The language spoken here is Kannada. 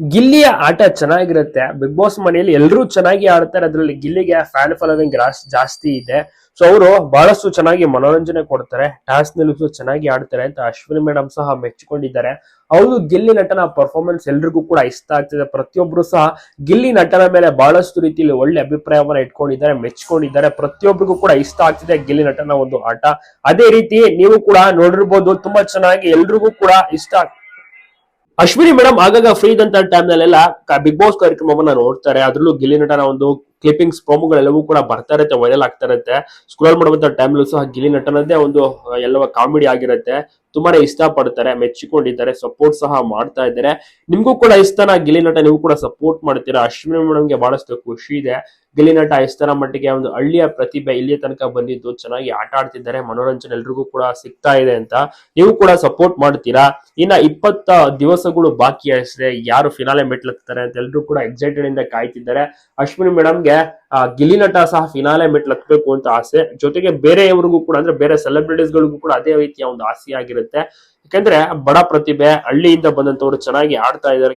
ಗಿಲ್ಲಿಯ ಆಟ ಚೆನ್ನಾಗಿರುತ್ತೆ. ಬಿಗ್ ಬಾಸ್ ಮನೆಯಲ್ಲಿ ಎಲ್ಲರೂ ಚೆನ್ನಾಗಿ ಆಡ್ತಾರೆ. ಅದರಲ್ಲಿ ಗಿಲ್ಲಿಗೆ ಫ್ಯಾನ್ ಫಾಲೋವಿಂಗ್ ಜಾಸ್ತಿ ಇದೆ. ಸೊ ಅವರು ಬಹಳಷ್ಟು ಚೆನ್ನಾಗಿ ಮನೋರಂಜನೆ ಕೊಡ್ತಾರೆ. ಟಾಸ್ ನಲ್ಲೂ ಚೆನ್ನಾಗಿ ಆಡ್ತಾರೆ ಅಂತ ಅಶ್ವಿನಿ ಮೇಡಮ್ ಸಹ ಮೆಚ್ಚಿಕೊಂಡಿದ್ದಾರೆ ಹೌದು, ಗಿಲ್ಲಿ ನಟನ ಪರ್ಫಾರ್ಮೆನ್ಸ್ ಎಲ್ರಿಗೂ ಕೂಡ ಇಷ್ಟ ಆಗ್ತಿದೆ. ಪ್ರತಿಯೊಬ್ರು ಸಹ ಗಿಲ್ಲಿ ನಟನ ಮೇಲೆ ಬಹಳಷ್ಟು ರೀತಿಯಲ್ಲಿ ಒಳ್ಳೆ ಅಭಿಪ್ರಾಯವನ್ನ ಇಟ್ಕೊಂಡಿದ್ದಾರೆ, ಮೆಚ್ಕೊಂಡಿದ್ದಾರೆ. ಪ್ರತಿಯೊಬ್ಬರಿಗೂ ಕೂಡ ಇಷ್ಟ ಆಗ್ತಿದೆ ಗಿಲ್ಲಿ ನಟನ ಒಂದು ಆಟ. ಅದೇ ರೀತಿ ನೀವು ಕೂಡ ನೋಡಿರ್ಬೋದು, ತುಂಬಾ ಚೆನ್ನಾಗಿ ಎಲ್ರಿಗೂ ಕೂಡ ಇಷ್ಟ ಅಶ್ವಿನಿ ಮೇಡಮ್ ಆಗಾಗ ಫ್ರೀ ಇದ್ದಂತ ಟೈಮ್ ನಲ್ಲೆಲ್ಲ ಬಿಗ್ ಬಾಸ್ ಕಾರ್ಯಕ್ರಮವನ್ನ ನೋಡ್ತಾರೆ. ಅದ್ರಲ್ಲೂ ಗಿಲ್ಲಿ ನಟನ ಒಂದು ಕ್ಲಿಪ್ಪಿಂಗ್ಸ್ ಪ್ರೋಮೋಗಳೆಲ್ಲವೂ ಕೂಡ ಬರ್ತಾ ಇರುತ್ತೆ ವೈರಲ್ ಆಗ್ತಾ ಇರುತ್ತೆ. ಸ್ಕ್ರೋಲ್ ಮಾಡುವಂತ ಟೈಮ್ ಸಹ ಗಿಲ್ಲಿ ನಟನದ್ದೇ ಒಂದು ಎಲ್ಲವ ಕಾಮಿಡಿ ಆಗಿರುತ್ತೆ. ತುಂಬಾನೇ ಇಷ್ಟ ಪಡ್ತಾರೆ ಮೆಚ್ಚಿಕೊಂಡಿದ್ದಾರೆ ಸಪೋರ್ಟ್ ಸಹ ಮಾಡ್ತಾ ಇದ್ದಾರೆ. ನಿಮ್ಗೂ ಕೂಡ ಇಷ್ಟನ ಗಿಲಿ ನಟ? ನೀವು ಕೂಡ ಸಪೋರ್ಟ್ ಮಾಡ್ತೀರಾ? ಅಶ್ವಿನಿ ಮೇಡಮ್ಗೆ ಬಹಳಷ್ಟು ಖುಷಿ ಇದೆ. ಗಿಲಿ ನಟ ಇಷ್ಟರ ಮಟ್ಟಿಗೆ ಒಂದು ಹಳ್ಳಿಯ ಪ್ರತಿಭೆ ಇಲ್ಲಿಯ ತನಕ ಬಂದಿದ್ದು, ಚೆನ್ನಾಗಿ ಆಟ ಆಡ್ತಿದ್ದಾರೆ, ಮನೋರಂಜನೆ ಎಲ್ರಿಗೂ ಕೂಡ ಸಿಗ್ತಾ ಇದೆ ಅಂತ. ನೀವು ಕೂಡ ಸಪೋರ್ಟ್ ಮಾಡ್ತೀರಾ? ಇನ್ನ ಇಪ್ಪತ್ತ ದಿವಸಗಳು ಬಾಕಿ ಅಷ್ಟೇ. ಯಾರು ಫಿನಾಲೆ ಮೆಟ್ಲತ್ತಾರೆ ಅಂತ ಎಲ್ರು ಕೂಡ ಎಕ್ಸೈಟೆಡ್ ಇಂದ ಕಾಯ್ತಿದ್ದಾರೆ. ಅಶ್ವಿನಿ ಮೇಡಮ್ಗೆ ಗಿಲ್ಲಿ ನಟ ಸಹ ಫಿನಾಲೆ ಮೆಟ್ಲತ್ಬೇಕು ಅಂತ ಆಸೆ. ಜೊತೆಗೆ ಬೇರೆಯವರಿಗೂ ಕೂಡ, ಅಂದ್ರೆ ಬೇರೆ ಸೆಲೆಬ್ರಿಟೀಸ್ ಗಳಿಗೂ ಕೂಡ ಅದೇ ರೀತಿಯ ಒಂದು ಆಸೆ ಆಗಿರುತ್ತೆ ಯಾಕಂದ್ರೆ ಬಡ ಪ್ರತಿಭೆ ಹಳ್ಳಿಯಿಂದ ಬಂದಂತವ್ರು ಚೆನ್ನಾಗಿ ಆಡ್ತಾ ಇದ್ದಾರೆ.